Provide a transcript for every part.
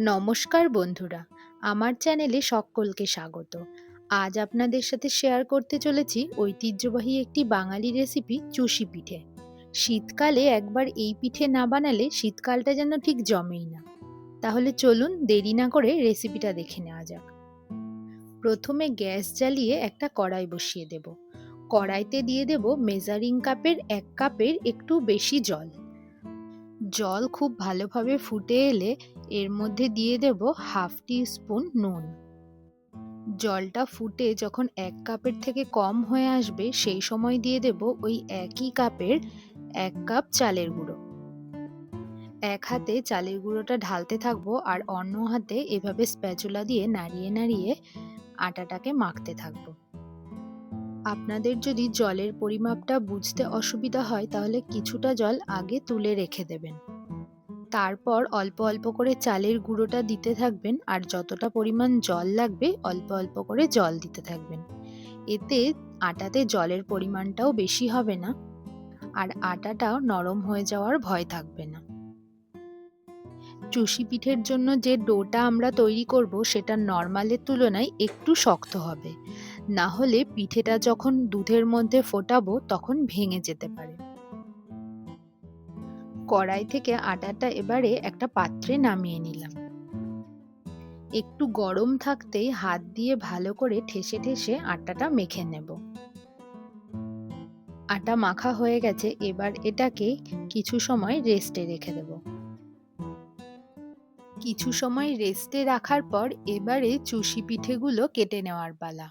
নমস্কার বন্ধুরা, আমার চ্যানেলে সকলকে স্বাগত। আজ আপনাদের সাথে শেয়ার করতে চলেছি ঐতিহ্যবাহী একটি বাঙালি রেসিপি চুষি পিঠে। শীতকালে একবার এই পিঠে না বানালে শীতকালটা যেন ঠিক জমেই না। তাহলে চলুন দেরি না করে রেসিপিটা দেখে নেওয়া যাক। প্রথমে গ্যাস জ্বালিয়ে একটা কড়াই বসিয়ে দেব। কড়াইতে দিয়ে দেব মেজারিং কাপের এক কাপের একটু বেশি জল। জল খুব ভালোভাবে ফুটে এলে এর মধ্যে দিয়ে দেব হাফ টি স্পুন নুন। জলটা ফুটে যখন এক কাপের থেকে কম হয়ে আসবে, সেই সময় দিয়ে দেব ওই একই কাপের এক কাপ চালের গুঁড়ো। এক হাতে চালের গুঁড়োটা ঢালতে থাকব আর অন্য হাতে এভাবে স্প্যাচুলা দিয়ে নাড়িয়ে নাড়িয়ে আটাটাকে মাখতে থাকব। আপনাদের যদি জলের পরিমাপটা বুঝতে অসুবিধা হয়, তাহলে কিছুটা জল আগে তুলে রেখে দেবেন। তারপর অল্প অল্প করে চালের গুঁড়োটা দিতে থাকবেন আর যতটা পরিমাণ জল লাগবে অল্প অল্প করে জল দিতে থাকবেন। এতে আটাতে জলের পরিমাণটাও বেশি হবে না আর আটাটাও নরম হয়ে যাওয়ার ভয় থাকবে না। চুষি পিঠের জন্য যে ডোটা আমরা তৈরি করব সেটা নর্মালের তুলনায় একটু শক্ত হবে। না হলে পিঠেটা যখন দুধের মধ্যে ফোটাবো তখন ভেঙে যেতে পারে। কড়াই থেকে আটাটা এবারে একটা পাত্রে নামিয়ে নিলাম। একটু গরম থাকতেই হাত দিয়ে ভালো করে ঠেসে ঠেসে আটাটা মেখে নেব। আটা মাখা হয়ে গেছে, এবার এটাকে কিছু সময় রেস্টে রেখে দেব। কিছু সময় রেস্টে রাখার পর এবারে চুষি পিঠেগুলো কেটে নেওয়ার পালা।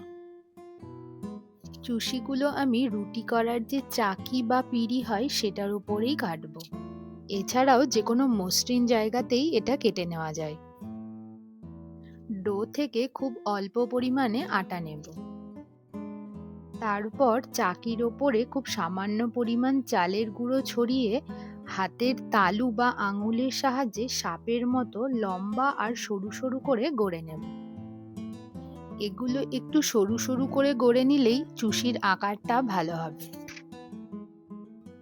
চুষিগুলো আমি রুটি করার যে চাকি বা পিড়ি হয়, সেটার উপরেই কাটবো। এছাড়াও যে কোনো মসৃণ জায়গাতেই এটা কেটে নেওয়া যায়। ডো থেকে খুব অল্প পরিমাণে আটা নেব। তারপর চাকির ওপরে খুব সামান্য পরিমাণ চালের গুঁড়ো ছড়িয়ে হাতের তালু বা আঙুলের সাহায্যে সাপের মতো লম্বা আর সরু সরু করে গড়ে নেব। এগুলো একটু সরু সরু করে গড়ে নিলেই চুষির আকারটা ভালো হবে।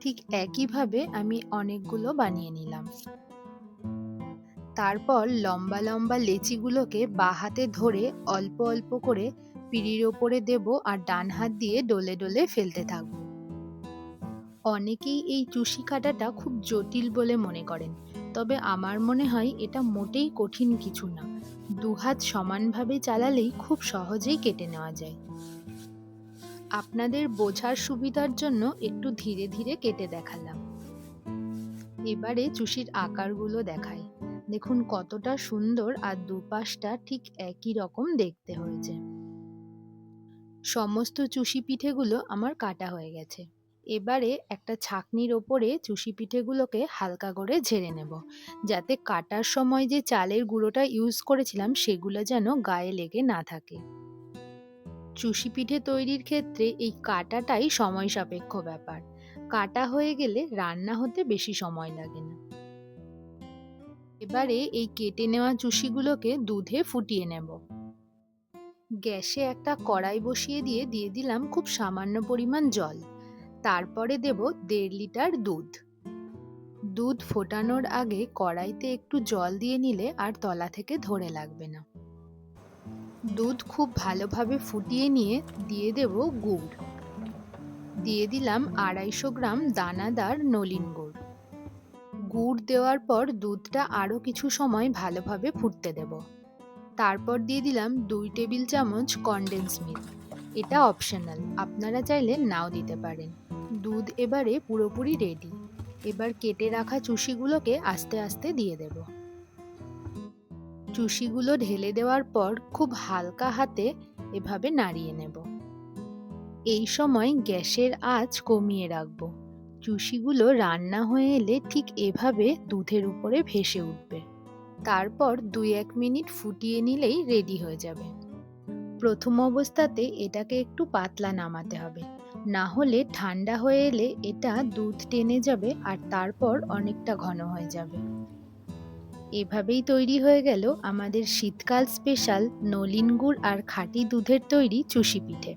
ঠিক একইভাবে আমি অনেকগুলো বানিয়ে নিলাম। তারপর লম্বা লম্বা লেচিগুলোকে বা হাতে ধরে অল্প অল্প করে পিড়ির ওপরে দেব আর ডান হাত দিয়ে ডলে ডলে ফেলতে থাকব। অনেকেই এই চুষি কাটাটা খুব জটিল বলে মনে করেন, তবে আমার মনে হয় এটা মোটেই কঠিন কিছু না। দুহাত সমানভাবে চালালেই খুব সহজেই কেটে নেওয়া যায়। আপনাদের বোঝার সুবিধার জন্য একটু ধীরে ধীরে কেটে দেখালাম। এবারে চুষির আকারগুলো দেখাই। দেখুন কতটা সুন্দর আর দুপাশটা ঠিক একই রকম দেখতে হয়েছে। সমস্ত চুষি পিঠেগুলো আমার কাটা হয়ে গেছে। এবারে একটা ছাকনির ওপরে চুষি পিঠেগুলোকে হালকা করে ঝেড়ে নেব। যাতে কাটার সময় যে চালের গুঁড়োটা ইউজ করেছিলাম সেগুলো যেন গায়ে লেগে না থাকে। চুষি পিঠে তৈরির ক্ষেত্রে এই কাটাটাই সময় সাপেক্ষ ব্যাপার। কাটা হয়ে গেলে রান্না হতে বেশি সময় লাগে না। এবারে এই কেটে নেওয়া চুষিগুলোকে দুধে ফুটিয়ে নেব। গ্যাসে একটা কড়াই বসিয়ে দিয়ে দিয়ে দিলাম খুব সামান্য পরিমাণ জল। তারপরে দেব দেড় লিটার দুধ। দুধ ফোটানোর আগে কড়াইতে একটু জল দিয়ে নিলে আর তলা থেকে ধরে লাগবে না। দুধ খুব ভালোভাবে ফুটিয়ে নিয়ে দিয়ে দেব গুড়। দিয়ে দিলাম আড়াইশো গ্রাম দানাদার নলিন গুড়। গুড় দেওয়ার পর দুধটা আরও কিছু সময় ভালোভাবে ফুটতে দেব। তারপর দিয়ে দিলাম দুই টেবিল চামচ কনডেন্স মিল্ক এটা অপশনাল আপনারা চাইলে নাও দিতে পারেন। দুধ এবারে পুরোপুরি রেডি এবার কেটে রাখা চুষিগুলোকে আস্তে আস্তে দিয়ে দেবো। চুষিগুলো ঢেলে দেওয়ার পর খুব হালকা হাতে এভাবে নাড়িয়ে নেব। এই সময় গ্যাসের আঁচ কমিয়ে রাখব। চুষিগুলো রান্না হয়ে এলে ঠিক এভাবে দুধের উপরে ভেসে উঠবে। তারপর দুই এক মিনিট ফুটিয়ে নিলেই রেডি হয়ে যাবে। প্রথম অবস্থাতে এটাকে একটু পাতলা নামাতে হবে। না হলে ঠান্ডা হয়ে এলে এটা দুধ টেনে যাবে আর তারপর অনেকটা ঘন হয়ে যাবে। এভাবেই তৈরি হয়ে গেল আমাদের শীতকাল স্পেশাল নলিন গুড় আর খাঁটি দুধের তৈরি চুষি পিঠে।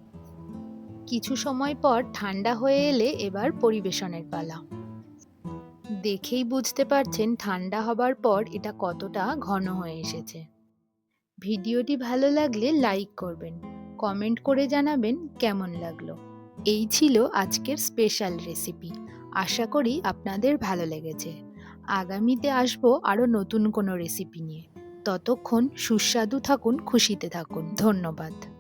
কিছু সময় পর ঠান্ডা হয়ে এলে এবার পরিবেশনের পালা। দেখেই বুঝতে পারছেন ঠান্ডা হবার পর এটা কতটা ঘন হয়ে এসেছে। ভিডিওটি ভালো লাগলে লাইক করবেন কমেন্ট করে জানাবেন কেমন লাগল। এই ছিল আজকের স্পেশাল রেসিপি আশা করি আপনাদের ভালো লেগেছে। আগামীতে আসব আরও নতুন কোনো রেসিপি নিয়ে। ততক্ষণ সুস্বাদু থাকুন খুশিতে থাকুন। ধন্যবাদ।